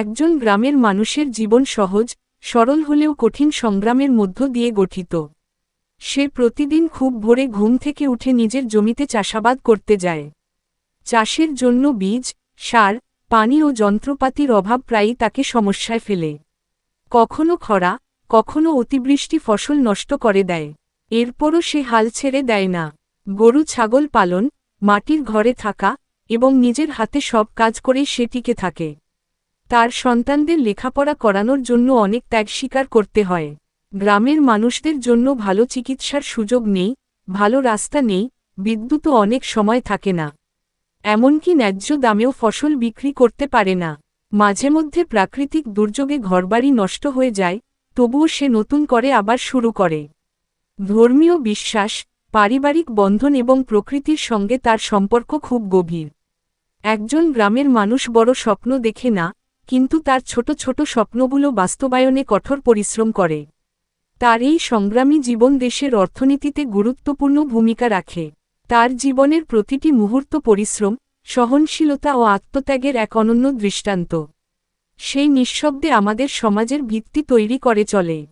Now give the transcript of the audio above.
একজন গ্রামের মানুষের জীবন সহজ, সরল হলেও কঠিন সংগ্রামের মধ্য দিয়ে গঠিত। সে প্রতিদিন খুব ভোরে ঘুম থেকে উঠে নিজের জমিতে চাষাবাদ করতে যায়। চাষের জন্য বীজ, সার, পানি ও যন্ত্রপাতির অভাব প্রায়ই তাকে সমস্যায় ফেলে। কখনো খরা, কখনো অতিবৃষ্টি ফসল নষ্ট করে দেয়। এরপরও সে হাল ছেড়ে দেয় না। গরু, ছাগল পালন, মাটির ঘরে থাকা এবং নিজের হাতে সব কাজ করেই সে টিকে থাকে। তার সন্তানদের লেখাপড়া করানোর জন্য অনেক ত্যাগ স্বীকার করতে হয়। গ্রামের মানুষদের জন্য ভালো চিকিৎসার সুযোগ নেই, ভালো রাস্তা নেই বিদ্যুৎও অনেক সময় থাকে না। এমনকি ন্যায্য দামেও ফসল বিক্রি করতে পারে না। মাঝে মধ্যে প্রাকৃতিক দুর্যোগে ঘরবাড়ি নষ্ট হয়ে যায়, তবুও সে নতুন করে আবার শুরু করে। ধর্মীয় বিশ্বাস, পারিবারিক বন্ধন এবং প্রকৃতির সঙ্গে তার সম্পর্ক খুব গভীর। একজন গ্রামের মানুষ বড় স্বপ্ন দেখে না কিন্তু তার ছোট ছোট স্বপ্নগুলো বাস্তবায়নে কঠোর পরিশ্রম করে। তার এই সংগ্রামী জীবন দেশের অর্থনীতিতে গুরুত্বপূর্ণ ভূমিকা রাখে। তার জীবনের প্রতিটি মুহূর্ত পরিশ্রম, সহনশীলতা ও আত্মত্যাগের এক অনন্য দৃষ্টান্ত। সেই নিঃশব্দে আমাদের সমাজের ভিত্তি তৈরি করে চলে।